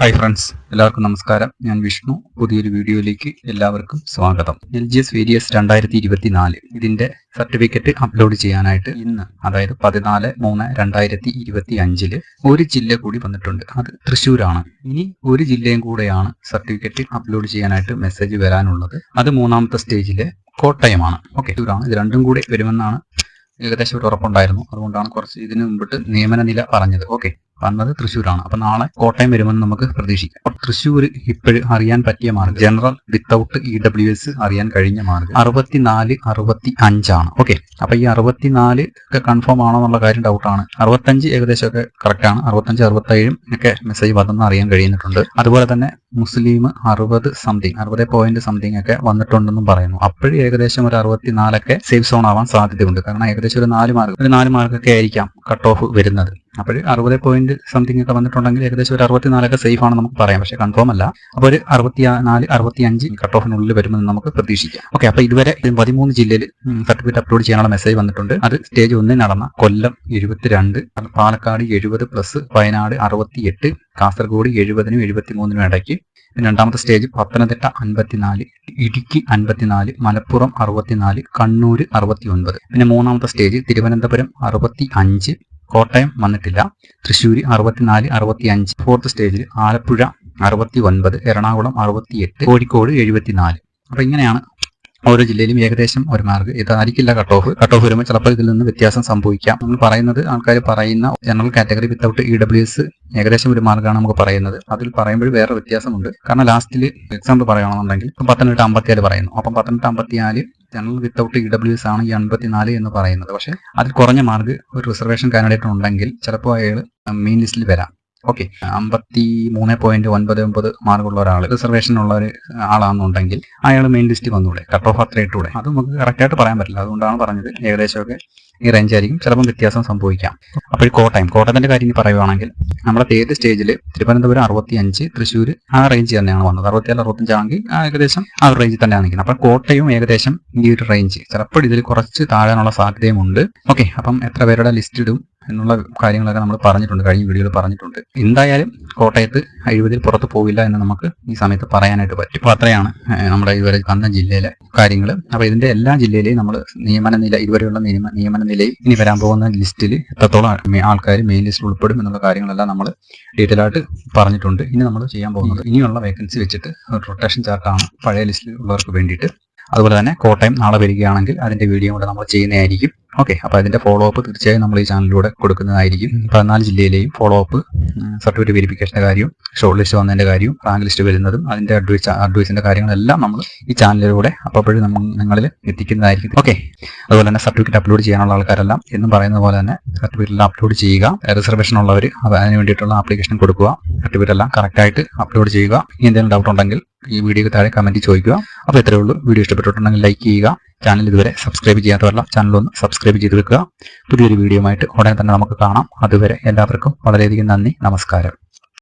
Hi friends എല്ലാവർക്കും നമസ്കാരം. ഞാൻ വിഷ്ണു. പുതിയൊരു വീഡിയോയിലേക്ക് എല്ലാവർക്കും സ്വാഗതം. എൽ ജി എസ് വേരിയസ് രണ്ടായിരത്തി ഇരുപത്തിനാല് ഇതിന്റെ സർട്ടിഫിക്കറ്റ് അപ്ലോഡ് ചെയ്യാനായിട്ട് ഇന്ന് അതായത് പതിനാല് മൂന്ന് രണ്ടായിരത്തി ഇരുപത്തി അഞ്ചിൽ ഒരു ജില്ല കൂടി വന്നിട്ടുണ്ട്. അത് തൃശ്ശൂരാണ്. ഇനി ഒരു ജില്ലയും കൂടെയാണ് സർട്ടിഫിക്കറ്റ് അപ്ലോഡ് ചെയ്യാനായിട്ട് മെസ്സേജ് വരാനുള്ളത്. അത് മൂന്നാമത്തെ സ്റ്റേജിലെ കോട്ടയമാണ്. ഓക്കെ തൃശ്ശൂരാണ്. ഇത് രണ്ടും കൂടി വരുമെന്നാണ് ഏകദേശം ഒരു ഉറപ്പുണ്ടായിരുന്നു. അതുകൊണ്ടാണ് കുറച്ച് ഇതിനു മുമ്പിട്ട് നിയമന നില പറഞ്ഞത്. ഓക്കെ വന്നത് തൃശ്ശൂരാണ്. അപ്പൊ നാളെ കോട്ടയം വരുമെന്ന് നമുക്ക് പ്രതീക്ഷിക്കാം. തൃശ്ശൂർ ഇപ്പോഴും അറിയാൻ പറ്റിയ മാർഗം general without E W S അറിയാൻ കഴിഞ്ഞ മാർഗം അറുപത്തിനാല് അറുപത്തി അഞ്ചാണ് ഓക്കെ. അപ്പൊ ഈ അറുപത്തിനാല് ഒക്കെ കൺഫേം ആണോ എന്നുള്ള കാര്യം ഡൗട്ടാണ് അറുപത്തഞ്ച് ഏകദേശം ഒക്കെ കറക്റ്റ് ആണ്. അറുപത്തഞ്ച് അറുപത്തേഴും ഒക്കെ മെസ്സേജ് വന്നെന്ന് അറിയാൻ കഴിയുന്നിട്ടുണ്ട് അതുപോലെ തന്നെ മുസ്ലിം അറുപത് സംതിങ് അറുപത് പോയിന്റ് സംതിങ് ഒക്കെ വന്നിട്ടുണ്ടെന്നും പറയുന്നു. അപ്പോഴും ഏകദേശം ഒരു അറുപത്തിനാലൊക്കെ സേഫ് സോൺ ആവാൻ സാധ്യതയുണ്ട്. കാരണം ഏകദേശം ഒരു നാല് മാർക്ക് ഒരു നാല് മാർക്കൊക്കെ ആയിരിക്കാം കട്ട് ഓഫ് വരുന്നത്. അപ്പോൾ അറുപത് പോയിന്റ് സംതിങ് ഒക്കെ വന്നിട്ടുണ്ടെങ്കിൽ ഏകദേശം ഒരു അറുപത്തിനാലൊക്കെ സേഫ് ആണ് നമുക്ക് പറയാം. പക്ഷേ കൺഫേം അല്ല. അപ്പോൾ ഒരു അറുപത്തി നാല് അറുപത്തി അഞ്ച് കട്ട് ഓഫിനുള്ളിൽ വരുമെന്ന് നമുക്ക് പ്രതീക്ഷിക്കാം. ഓക്കെ അപ്പോൾ ഇതുവരെ പതിമൂന്ന് ജില്ലയിൽ സർട്ടിഫിക്കറ്റ് അപ്ലോഡ് ചെയ്യാനുള്ള മെസ്സേജ് വന്നിട്ടുണ്ട്. അത് സ്റ്റേജ് ഒന്നിൽ നടന്ന കൊല്ലം എഴുപത്തിരണ്ട് പാലക്കാട് എഴുപത് പ്ലസ് വയനാട് അറുപത്തിയെട്ട് കാസർഗോഡ് എഴുപതിനും എഴുപത്തിമൂന്നിനും ഇടയ്ക്ക്. പിന്നെ രണ്ടാമത്തെ സ്റ്റേജ് പത്തനംതിട്ട അൻപത്തിനാല് ഇടുക്കി അൻപത്തിനാല് മലപ്പുറം അറുപത്തിനാല് കണ്ണൂർ അറുപത്തി ഒൻപത് പിന്നെ മൂന്നാമത്തെ സ്റ്റേജ് തിരുവനന്തപുരം അറുപത്തി അഞ്ച് കോട്ടയം വന്നിട്ടില്ല. തൃശ്ശൂർ അറുപത്തിനാല് അറുപത്തി അഞ്ച് ഫോർത്ത് സ്റ്റേജിൽ ആലപ്പുഴ അറുപത്തി ഒൻപത് എറണാകുളം അറുപത്തിയെട്ട് കോഴിക്കോട് എഴുപത്തിനാല്. അപ്പൊ ഇങ്ങനെയാണ് ഓരോ ജില്ലയിലും ഏകദേശം ഒരു മാർക്ക്. ഇതായിരിക്കില്ല കട്ട് ഓഫ് കട്ട് ഓഫ് വരുമ്പോൾ ചിലപ്പോൾ ഇതിൽ നിന്ന് വ്യത്യാസം സംഭവിക്കാം. നമ്മൾ പറയുന്നത് ആൾക്കാർ പറയുന്ന general category without E W S ഏകദേശം ഒരു മാർക്കാണ് നമുക്ക് പറയുന്നത്. അതിൽ പറയുമ്പോൾ വേറെ വ്യത്യാസമുണ്ട്. കാരണം ലാസ്റ്റിൽ എക്സാമ്പിൾ പറയുകയാണെന്നുണ്ടെങ്കിൽ ഇപ്പം പത്തനംതിട്ട അമ്പത്തിയാൽ പറയുന്നു. അപ്പം പത്തനംതിട്ട അമ്പത്തിനാല് general without E W S ആണ് ഈ അൻപത്തിനാല് എന്ന് പറയുന്നത്. പക്ഷേ അതിൽ കുറഞ്ഞ മാർക്ക് ഒരു റിസർവേഷൻ കാൻഡിഡേറ്റ് ഉണ്ടെങ്കിൽ ചിലപ്പോൾ അയാൾ മെയിൻ ലിസ്റ്റിൽ വരാം. ഓക്കെ. അമ്പത്തി മൂന്ന് പോയിന്റ് ഒൻപത് ഒമ്പത് മാർക്കുള്ള ഒരാൾ റിസർവേഷൻ ഉള്ള ഒരു ആളാണെന്നുണ്ടെങ്കിൽ അയാൾ മെയിൻ ലിസ്റ്റ് വന്നൂടെ. കട്ട് ഓഫ് അത്ര ഇട്ടൂടെ അത് നമുക്ക് കറക്റ്റായിട്ട് പറയാൻ പറ്റില്ല. അതുകൊണ്ടാണ് പറഞ്ഞത്. ഏകദേശമൊക്കെ ഈ റേഞ്ച് ആയിരിക്കും. ചിലപ്പം വ്യത്യാസം സംഭവിക്കാം. അപ്പോൾ കോട്ടയം. കോട്ടയത്തിന്റെ കാര്യം പറയുവാണെങ്കിൽ നമ്മുടെ തേർഡ് സ്റ്റേജിൽ തിരുവനന്തപുരം അറുപത്തി അഞ്ച് തൃശ്ശൂർ ആ റേഞ്ച് തന്നെയാണ് വന്നത്. അറുപത്തിയാറ് അറുപത്തഞ്ചാണെങ്കിൽ ഏകദേശം ആ ഒരു റേഞ്ചിൽ തന്നെയാണ് നിൽക്കുന്നത്. അപ്പോൾ കോട്ടയം ഏകദേശം ഈ ഒരു റേഞ്ച് ചിലപ്പോൾ ഇതിൽ കുറച്ച് താഴാനുള്ള സാധ്യതയുമുണ്ട്. ഓക്കെ. അപ്പം എത്ര പേരുടെ ലിസ്റ്റ് ഇടും? എന്നുള്ള കാര്യങ്ങളൊക്കെ നമ്മൾ പറഞ്ഞിട്ടുണ്ട് കഴിഞ്ഞ വീഡിയോയിൽ പറഞ്ഞിട്ടുണ്ട്. എന്തായാലും കോട്ടയത്ത് എഴുപതിൽ പുറത്ത് പോവില്ല എന്ന് നമുക്ക് ഈ സമയത്ത് പറയാനായിട്ട് പറ്റും. അപ്പോൾ അത്രയാണ് നമ്മുടെ ഇതുവരെ വന്ന ജില്ലയിലെ കാര്യങ്ങൾ അപ്പോൾ ഇതിന്റെ എല്ലാ ജില്ലയിലെയും നമ്മൾ നിയമന നില ഇതുവരെയുള്ള നിയമ നിയമന നിലയും ഇനി വരാൻ പോകുന്ന ലിസ്റ്റിൽ എത്രത്തോളം ആൾക്കാർ മെയിൻ ലിസ്റ്റിൽ ഉൾപ്പെടും എന്നുള്ള കാര്യങ്ങളെല്ലാം നമ്മൾ ഡീറ്റെയിൽ ആയിട്ട് പറഞ്ഞിട്ടുണ്ട്. ഇനി നമ്മൾ ചെയ്യാൻ പോകുന്നത് ഇനിയുള്ള വേക്കൻസി വെച്ചിട്ട് റൊട്ടേഷൻ ചാർട്ടാണ് പഴയ ലിസ്റ്റിൽ ഉള്ളവർക്ക് വേണ്ടിയിട്ട് അതുപോലെ തന്നെ കോട്ടയം നാളെ വരികയാണെങ്കിൽ അതിന്റെ വീഡിയോ കൂടെ നമ്മൾ ചെയ്യുന്നതായിരിക്കും. ഓക്കെ അപ്പോൾ അതിന്റെ ഫോളോ അപ്പ് തീർച്ചയായും നമ്മൾ ഈ ചാനലിലൂടെ കൊടുക്കുന്നതായിരിക്കും. പതിനാല് ജില്ലയിലെയും ഫോളോ അപ്പ് സർട്ടിഫിക്കറ്റ് വെരിഫിക്കേഷന്റെ കാര്യവും ഷോർട്ട് ലിസ്റ്റ് വന്നതിന്റെ കാര്യവും റാങ്ക് ലിസ്റ്റ് വരുന്നതും അതിന്റെ അഡ്വൈസ് അഡ്വൈസിന്റെ കാര്യങ്ങളെല്ലാം നമ്മൾ ഈ ചാനലിലൂടെ അപ്പോഴും നമ്മൾ നിങ്ങളിൽ എത്തിക്കുന്നതായിരിക്കും. ഓക്കെ അതുപോലെ തന്നെ സർട്ടിഫിക്കറ്റ് അപ്ലോഡ് ചെയ്യാനുള്ള ആൾക്കാരെല്ലാം എന്നും പറയുന്ന പോലെ തന്നെ സർട്ടിഫിക്കറ്റ് അപ്ലോഡ് ചെയ്യുക റിസർവേഷൻ ഉള്ളവർ അതിന് വേണ്ടിയിട്ടുള്ള ആപ്ലിക്കേഷൻ കൊടുക്കുക സർട്ടിഫിക്കറ്റ് എല്ലാം കറക്റ്റായിട്ട് അപ്ലോഡ് ചെയ്യുക. എന്തെങ്കിലും ഡൗട്ട് ഉണ്ടെങ്കിൽ ഈ വീഡിയോക്ക് താഴെ കമന്റ് ചോദിക്കുക. അപ്പോൾ ഇത്രയേ ഉള്ളൂ. വീഡിയോ ഇഷ്ടപ്പെട്ടിട്ടുണ്ടെങ്കിൽ ലൈക്ക് ചെയ്യുക. ചാനൽ ഇതുവരെ സബ്സ്ക്രൈബ് ചെയ്യാത്തവരല്ല ചാനൽ ഒന്ന് സബ്സ്ക്രൈബ് ചെയ്ത് വെക്കുക. പുതിയൊരു വീഡിയോ ആയിട്ട് ഉടനെ തന്നെ നമുക്ക് കാണാം. അതുവരെ എല്ലാവർക്കും വളരെയധികം നന്ദി. നമസ്കാരം.